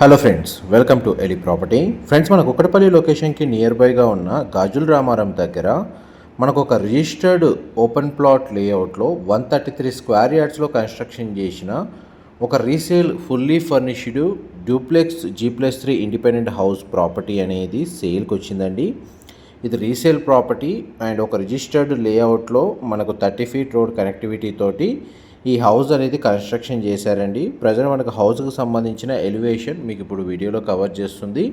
Hello friends welcome to ఎలి property friends మన కుక్కడపల్లి లొకేషన్కి నియర్ బైగా ఉన్న గాజుల్ రామారం దగ్గర మనకు ఒక రిజిస్టర్డ్ ఓపెన్ ప్లాట్ లేఅవుట్లో వన్ థర్టీ త్రీ స్క్వేర్ యార్డ్స్లో కన్స్ట్రక్షన్ చేసిన ఒక resale fully furnished duplex G plus three independent house property అనేది సేల్కి వచ్చిందండి. ఇది రీసేల్ ప్రాపర్టీ అండ్ ఒక రిజిస్టర్డ్ లేఅవుట్లో మనకు థర్టీ ఫీట్ రోడ్ కనెక్టివిటీ తోటి ఈ హౌస్ అనేది కన్స్ట్రక్షన్ చేశారండి. ప్రజెంట్ మనకు హౌస్కి సంబంధించిన ఎలివేషన్ మీకు ఇప్పుడు వీడియోలో కవర్ చేస్తుంది.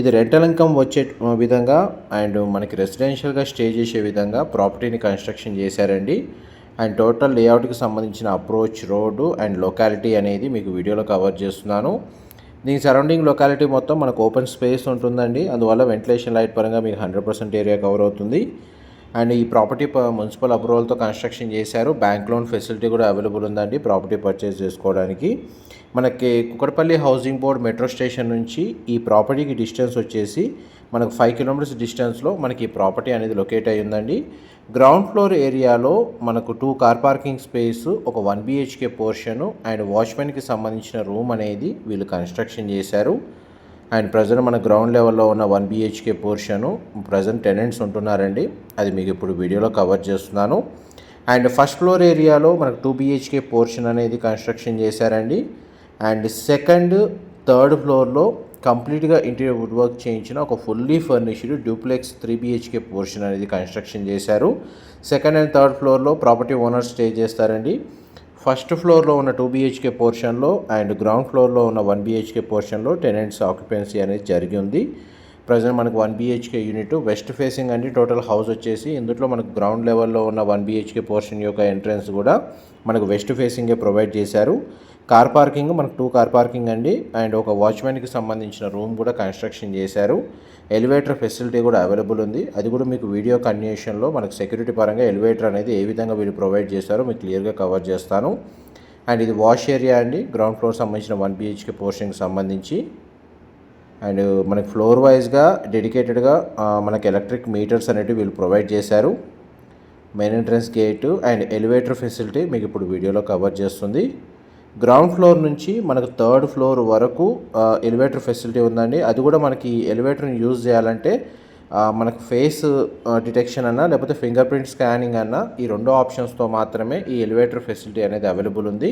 ఇది రెంటల్ ఇన్కమ్ వచ్చే విధంగా అండ్ మనకి రెసిడెన్షియల్గా స్టే చేసే విధంగా ప్రాపర్టీని కన్స్ట్రక్షన్ చేశారండి. అండ్ టోటల్ లేఅవుట్కి సంబంధించిన అప్రోచ్ రోడ్డు అండ్ లొకాలిటీ అనేది మీకు వీడియోలో కవర్ చేస్తున్నాను. దీని సరౌండింగ్ లొకాలిటీ మొత్తం మనకు ఓపెన్ స్పేస్ ఉంటుందండి. అందువల్ల వెంటిలేషన్ లైట్ పరంగా మీకు హండ్రెడ్ పర్సెంట్ ఏరియా కవర్ అవుతుంది. అండ్ ఈ ప్రాపర్టీ మున్సిపల్ అప్రూవల్తో కన్స్ట్రక్షన్ చేశారు. బ్యాంక్ లోన్ ఫెసిలిటీ కూడా అవైలబుల్ ఉందండి ప్రాపర్టీ పర్చేస్ చేసుకోవడానికి. మనకి Kukatpally housing board metro station నుంచి ఈ ప్రాపర్టీకి డిస్టెన్స్ వచ్చేసి మనకు ఫైవ్ కిలోమీటర్స్ డిస్టెన్స్లో మనకి ఈ ప్రాపర్టీ అనేది లొకేట్ అయి ఉందండి. గ్రౌండ్ ఫ్లోర్ ఏరియాలో మనకు టూ కార్ పార్కింగ్ స్పేస్ ఒక వన్ బిహెచ్కే పోర్షను అండ్ వాచ్మెన్కి సంబంధించిన రూమ్ అనేది వీళ్ళు కన్స్ట్రక్షన్ చేశారు. అండ్ ప్రజెంట్ మన గ్రౌండ్ లెవెల్లో ఉన్న one BHK portion present tenants ఉంటున్నారండి. అది మీకు ఇప్పుడు వీడియోలో కవర్ చేస్తున్నాను. అండ్ ఫస్ట్ ఫ్లోర్ ఏరియాలో మనకు టూ బిహెచ్కే పోర్షన్ అనేది కన్స్ట్రక్షన్ చేశారండి. అండ్ సెకండ్ థర్డ్ ఫ్లోర్లో కంప్లీట్గా ఇంటీరియర్ వుడ్ వర్క్ చేయించిన ఒక fully furnished duplex three BHK portion అనేది కన్స్ట్రక్షన్ చేశారు. సెకండ్ అండ్ థర్డ్ ఫ్లోర్లో ప్రాపర్టీ ఓనర్ స్టే చేస్తారండి. ఫస్ట్ ఫ్లోర్లో ఉన్న టూ బీహెచ్కే పోర్షన్లో అండ్ గ్రౌండ్ ఫ్లోర్లో ఉన్న వన్ బీహెచ్కే పోర్షన్లో టెనెంట్స్ ఆక్యుపెన్సీ అనేది జరిగి ఉంది. ప్రజెంట్ మనకు one BHK unit west facing అండి. టోటల్ హౌస్ వచ్చేసి ఇందులో మనకు గ్రౌండ్ లెవెల్లో ఉన్న వన్ బీహెచ్కే పోర్షన్ యొక్క ఎంట్రన్స్ కూడా మనకు వెస్ట్ ఫేసింగే ప్రొవైడ్ చేశారు. కార్ పార్కింగ్ మనకు టూ కార్ పార్కింగ్ అండి. అండ్ ఒక వాచ్మెన్కి సంబంధించిన రూమ్ కూడా కన్స్ట్రక్షన్ చేశారు. ఎలివేటర్ ఫెసిలిటీ కూడా అవైలబుల్ ఉంది. అది కూడా మీకు వీడియో కన్యూషన్లో మనకు సెక్యూరిటీ పరంగా ఎలివేటర్ అనేది ఏ విధంగా వీళ్ళు ప్రొవైడ్ చేస్తారో మీకు క్లియర్గా కవర్ చేస్తాను. అండ్ ఇది వాష్ ఏరియా అండి. గ్రౌండ్ ఫ్లోర్ సంబంధించిన వన్ బిహెచ్కే పోర్షన్కి సంబంధించి. అండ్ మనకి ఫ్లోర్ వైజ్గా డెడికేటెడ్గా మనకి ఎలక్ట్రిక్ మీటర్స్ అనేవి వీళ్ళు ప్రొవైడ్ చేశారు. Main entrance gate and elevator facility మీకు ఇప్పుడు వీడియోలో కవర్ చేస్తుంది. గ్రౌండ్ ఫ్లోర్ నుంచి మనకు థర్డ్ ఫ్లోర్ వరకు ఎలివేటర్ ఫెసిలిటీ ఉందండి. అది కూడా మనకి ఎలివేటర్ని యూజ్ చేయాలంటే మనకు ఫేస్ డిటెక్షన్ అన్నా లేకపోతే ఫింగర్ ప్రింట్ స్కానింగ్ అన్నా ఈ రెండు ఆప్షన్స్తో మాత్రమే ఈ ఎలివేటర్ ఫెసిలిటీ అనేది అవైలబుల్ ఉంది.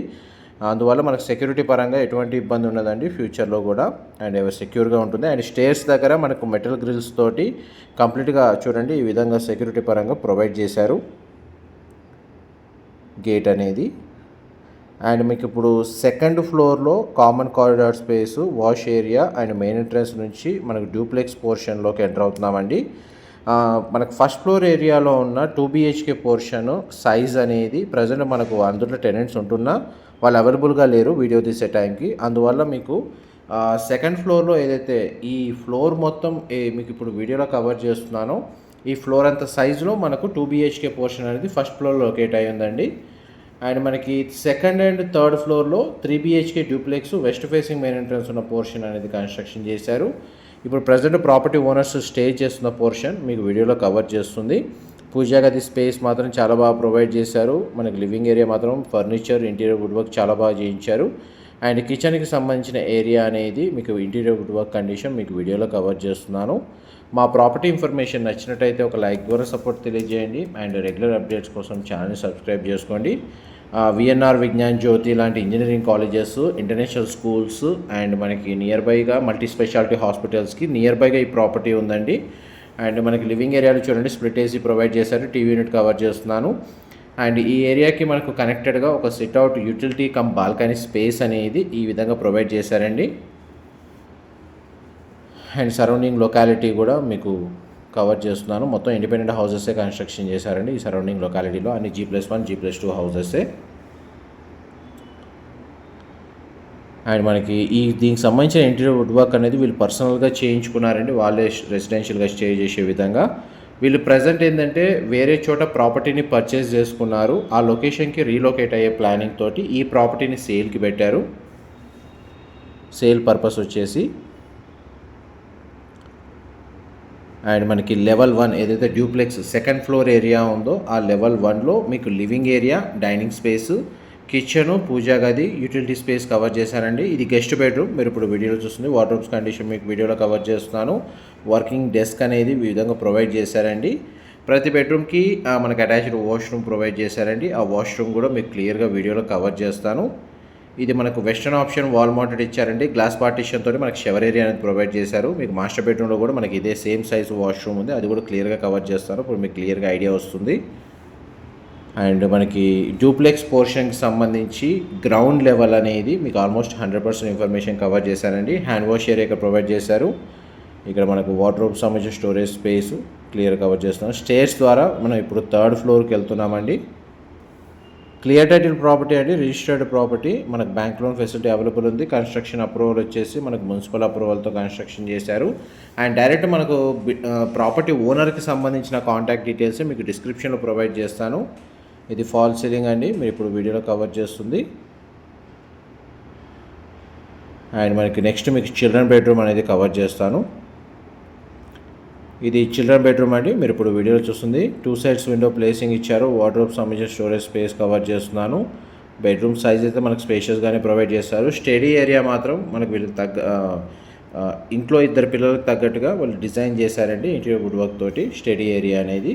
అందువల్ల మనకు సెక్యూరిటీ పరంగా ఎటువంటి ఇబ్బంది ఉండదండి ఫ్యూచర్లో కూడా. అండ్ సెక్యూర్గా ఉంటుంది. అండ్ స్టేర్స్ దగ్గర మనకు మెటల్ గ్రిల్స్ తోటి కంప్లీట్గా చూడండి ఈ విధంగా సెక్యూరిటీ పరంగా ప్రొవైడ్ చేశారు. గేట్ అనేది. అండ్ మీకు ఇప్పుడు సెకండ్ ఫ్లోర్లో common corridor space wash area and main entrance నుంచి మనకు డూప్లెక్స్ పోర్షన్లోకి ఎంటర్ అవుతున్నామండి. మనకు ఫస్ట్ ఫ్లోర్ ఏరియాలో ఉన్న టూ బిహెచ్కే పోర్షన్ సైజ్ అనేది ప్రజెంట్ మనకు అందులో టెనెంట్స్ ఉంటున్నా వాళ్ళు అవైలబుల్గా లేరు వీడియో తీసే టైంకి. అందువల్ల మీకు సెకండ్ ఫ్లోర్లో ఏదైతే ఈ ఫ్లోర్ మొత్తం ఏ- మీకు ఇప్పుడు వీడియోలో కవర్ చేస్తున్నానో ఈ ఫ్లోర్ అంత సైజులో మనకు టూ బిహెచ్కే పోర్షన్ అనేది ఫస్ట్ ఫ్లోర్ లొకేట్ అయ్యిందండి. ఉందండి అండ్ మనకి సెకండ్ అండ్ థర్డ్ ఫ్లోర్లో three BHK duplex west facing main entrance ఉన్న పోర్షన్ అనేది కన్స్ట్రక్షన్ చేశారు. ఇప్పుడు ప్రజెంట్ ప్రాపర్టీ ఓనర్స్ స్టే చేస్తున్న పోర్షన్ మీకు వీడియోలో కవర్ చేస్తుంది. పూజా గది స్పేస్ మాత్రం చాలా బాగా ప్రొవైడ్ చేశారు. మనకి లివింగ్ ఏరియా మాత్రం ఫర్నిచర్ ఇంటీరియర్ వుడ్ వర్క్ చాలా బాగా చేయించారు. అండ్ కిచెన్కి సంబంధించిన ఏరియా అనేది మీకు ఇంటీరియర్ వుడ్ వర్క్ కండిషన్ మీకు వీడియోలో కవర్ చేస్తున్నాను. మా ప్రాపర్టీ ఇన్ఫర్మేషన్ నచ్చినట్టయితే ఒక లైక్ ద్వారా సపోర్ట్ తెలియజేయండి. అండ్ రెగ్యులర్ అప్డేట్స్ కోసం ఛానల్ని సబ్స్క్రైబ్ చేసుకోండి. విఎన్ఆర్ విజ్ఞాన్ జ్యోతి లాంటి engineering colleges international schools and మనకి నియర్ బైగా మల్టీ స్పెషాలిటీ హాస్పిటల్స్కి నియర్ బైగా ఈ ప్రాపర్టీ ఉందండి. అండ్ మనకి లివింగ్ ఏరియాలో చూడండి స్ప్లిట్ ఏసీ ప్రొవైడ్ చేశారు టీవీ యూనిట్ కవర్ చేస్తున్నాను. అండ్ ఈ ఏరియాకి మనకు కనెక్టెడ్గా ఒక sit out utility cum balcony space అనేది ఈ విధంగా ప్రొవైడ్ చేశారండి. అండ్ సరౌండింగ్ లొకాలిటీ కూడా మీకు కవర్ చేస్తున్నాను. మొత్తం ఇండిపెండెంట్ హౌసెసే కన్స్ట్రక్షన్ చేశారండి ఈ సరౌండింగ్ లొకాలిటీలో. అన్ని G plus one G plus two హౌసెసే. And మనకి ఈ దీనికి సంబంధించిన ఇంటీరియర్ వుడ్ వర్క్ అనేది వీళ్ళు పర్సనల్గా చేయించుకున్నారండి. వాళ్ళే రెసిడెన్షియల్గా స్టే చేసే విధంగా. వీళ్ళు ప్రజెంట్ ఏంటంటే వేరే చోట ప్రాపర్టీని పర్చేస్ చేసుకున్నారు. ఆ లొకేషన్కి రీలొకేట్ అయ్యే ప్లానింగ్ తోటి ఈ ప్రాపర్టీని సేల్కి పెట్టారు. సేల్ పర్పస్ వచ్చేసి. అండ్ మనకి లెవెల్ వన్ ఏదైతే డ్యూప్లెక్స్ సెకండ్ ఫ్లోర్ ఏరియా ఉందో ఆ లెవెల్ వన్లో మీకు living area dining space kitchen పూజా గది యూటిలిటీ స్పేస్ కవర్ చేశారండి. ఇది గెస్ట్ బెడ్రూమ్. మీరు ఇప్పుడు వీడియోలో చూస్తుంది వార్డ్రోబ్స్ కండిషన్ మీకు వీడియోలో కవర్ చేస్తున్నాను. వర్కింగ్ డెస్క్ అనేది ఈ విధంగా ప్రొవైడ్ చేశారండి. ప్రతి బెడ్రూమ్కి మనకు మనకి అటాచ్డ్ వాష్రూమ్ ప్రొవైడ్ చేశారండి. ఆ వాష్రూమ్ కూడా మీకు క్లియర్గా వీడియోలో కవర్ చేస్తాను. ఇది మనకు వెస్టర్న్ ఆప్షన్ వాల్ మౌంటెడ్ ఇచ్చారండి. గ్లాస్ పార్టీషన్ తోటి మనకి షవర్ ఏరియా అనేది ప్రొవైడ్ చేశారు. మీకు మాస్టర్ బెడ్రూమ్లో కూడా మనకి ఇదే సేమ్ సైజ్ వాష్రూమ్ ఉంది. అది కూడా క్లియర్గా కవర్ చేస్తాను. ఇప్పుడు మీకు క్లియర్గా ఐడియా వస్తుంది. అండ్ మనకి డూప్లెక్స్ పోర్షన్కి సంబంధించి గ్రౌండ్ లెవెల్ అనేది మీకు almost hundred percent information cover చేశారండి. హ్యాండ్ వాష్ ఏరియా ఇక్కడ ప్రొవైడ్ చేశారు. ఇక్కడ మనకు వార్డ్రోబ్ సంబంధించిన స్టోరేజ్ స్పేస్ క్లియర్ కవర్ చేస్తున్నాం. స్టేర్స్ ద్వారా మనం ఇప్పుడు థర్డ్ ఫ్లోర్కి వెళ్తున్నామండి. క్లియర్ టైటిల్ ప్రాపర్టీ అండి. Registered property. మనకు బ్యాంక్ లోన్ ఫెసిలిటీ అవైలబుల్ ఉంది. కన్స్ట్రక్షన్ అప్రూవల్ వచ్చేసి మనకు మున్సిపల్ అప్రూవల్తో కన్స్ట్రక్షన్ చేశారు. అండ్ డైరెక్ట్ మనకు ప్రాపర్టీ ఓనర్కి సంబంధించిన కాంటాక్ట్ డీటెయిల్స్ మీకు డిస్క్రిప్షన్లో ప్రొవైడ్ చేస్తాను. ఇది ఫాల్ సీలింగ్ అండి. మీరు ఇప్పుడు వీడియోలో కవర్ చేస్తుంది. అండ్ మనకి నెక్స్ట్ మీకు చిల్డ్రన్ బెడ్రూమ్ అనేది కవర్ చేస్తాను. ఇది చిల్డ్రన్ బెడ్రూమ్ అండి. మీరు ఇప్పుడు వీడియోలో చూస్తుంది. టూ సైడ్స్ విండో ప్లేసింగ్ ఇచ్చారు. వార్డ్రోబ్ సంబంధించిన స్టోరేజ్ స్పేస్ కవర్ చేస్తున్నాను. బెడ్రూమ్ సైజ్ అయితే మనకు స్పేషియస్గానే ప్రొవైడ్ చేస్తారు. స్టడీ ఏరియా మాత్రం మనకు వీళ్ళకి తగ్గ ఇంట్లో ఇద్దరు పిల్లలకు తగ్గట్టుగా వాళ్ళు డిజైన్ చేశారండి. ఇంటీరియర్ వుడ్ వర్క్ తోటి స్టడీ ఏరియా అనేది.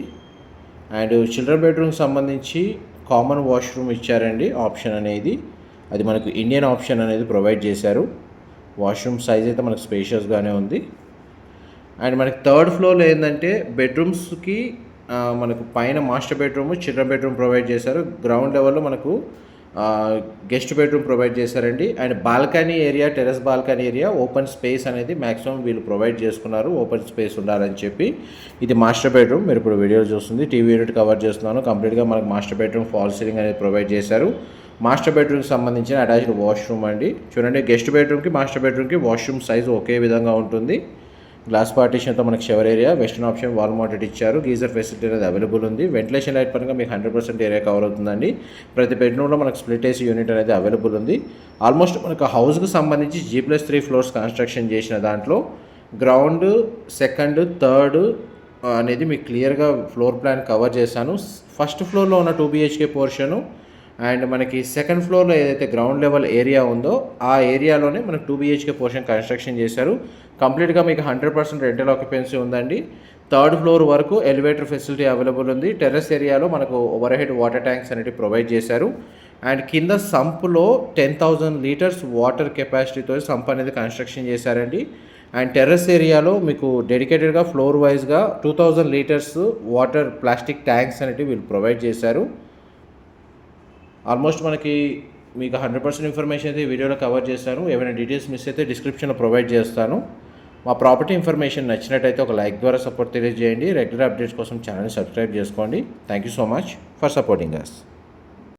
అండ్ చిల్డ్రన్ బెడ్రూమ్కి సంబంధించి కామన్ వాష్రూమ్ ఇచ్చారండి ఆప్షన్ అనేది. అది మనకు ఇండియన్ ఆప్షన్ అనేది ప్రొవైడ్ చేశారు. వాష్రూమ్ సైజ్ అయితే మనకు స్పేషియస్గానే ఉంది. అండ్ మనకి థర్డ్ ఫ్లోర్లో ఏంటంటే బెడ్రూమ్స్కి మనకు పైన master bedroom children bedroom provide చేశారు. గ్రౌండ్ లెవెల్లో మనకు గెస్ట్ బెడ్రూమ్ ప్రొవైడ్ చేశారండి. And balcony area terrace balcony area open space అనేది మ్యాక్సిమం వీళ్ళు ప్రొవైడ్ చేసుకున్నారు. ఓపెన్ స్పేస్ ఉండాలని చెప్పి ఇది మాస్టర్ బెడ్రూమ్. మీరు ఇప్పుడు వీడియో చూస్తుంది టీవీ యూనిట్ కవర్ చేస్తున్నాను. కంప్లీట్గా మనకు మాస్టర్ బెడ్రూమ్ ఫాల్ సీలింగ్ అనేది ప్రొవైడ్ చేశారు. మాస్టర్ బెడ్రూమ్కి సంబంధించిన అటాచ్డ్ వాష్రూమ్ అండి. చూడండి గెస్ట్ బెడ్రూమ్కి మాస్టర్ బెడ్రూమ్కి వాష్రూమ్ సైజ్ ఒకే విధంగా ఉంటుంది. గ్లాస్ పార్టీషన్తో మనకి shower area western option wall mounted ఇచ్చారు. గీజర్ ఫెసిలిటీ అనేది అవైలబుల్ ఉంది. వెంటిలేషన్ లైట్ పరంగా మీకు హండ్రెడ్ పర్సెంట్ ఏరియా కవర్ అవుతుందండి. ప్రతి బెడ్రూమ్లో మనకు స్ప్లిట్ ఏసీ యూనిట్ అనేది అవైలబుల్ ఉంది. ఆల్మోస్ట్ మనకు హౌస్కు సంబంధించి G plus three floors construction చేసిన దాంట్లో గ్రౌండ్ సెకండ్ థర్డ్ అనేది మీకు క్లియర్గా ఫ్లోర్ ప్లాన్ కవర్ చేశాను. ఫస్ట్ ఫ్లోర్లో ఉన్న టూ బిహెచ్కే పోర్షను అండ్ మనకి సెకండ్ ఫ్లోర్లో ఏదైతే గ్రౌండ్ లెవెల్ ఏరియా ఉందో ఆ ఏరియాలోనే మనకు టూ బిహెచ్కే పోర్షన్ కన్స్ట్రక్షన్ చేశారు. కంప్లీట్గా మీకు హండ్రెడ్ పర్సెంట్ రెంటల్ ఆక్యుపెన్సీ ఉందండి. థర్డ్ ఫ్లోర్ వరకు ఎలివేటర్ ఫెసిలిటీ అవైలబుల్ ఉంది. టెర్రస్ ఏరియాలో మనకు ఓవర్ హెడ్ వాటర్ ట్యాంక్స్ అనేవి ప్రొవైడ్ చేశారు. అండ్ కింద సంప్లో టెన్ థౌజండ్ లీటర్స్ వాటర్ కెపాసిటీతో సంప్ అనేది కన్స్ట్రక్షన్ చేశారండి. అండ్ టెర్రస్ ఏరియాలో మీకు డెడికేటెడ్గా ఫ్లోర్ వైజ్గా two thousand litres water plastic tanks అనేవి వీళ్ళు ప్రొవైడ్ చేశారు. ఆల్మోస్ట్ మనకి మీకు హండ్రెడ్ పర్సెంట్ ఇన్ఫర్మేషన్ అయితే ఈ వీడియోలో కవర్ చేశాను. ఏమైనా డీటెయిల్స్ మిస్ అయితే డిస్క్రిప్షన్లో ప్రొవైడ్ చేస్తాను. మా ప్రాపర్టీ ఇన్ఫర్మేషన్ నచ్చినట్టయితే ఒక లైక్ ద్వారా సపోర్ట్ తెలియజేయండి. రెగ్యులర్ అప్డేట్స్ కోసం ఛానల్ని సబ్స్క్రైబ్ చేసుకోండి. Thank you so much for supporting us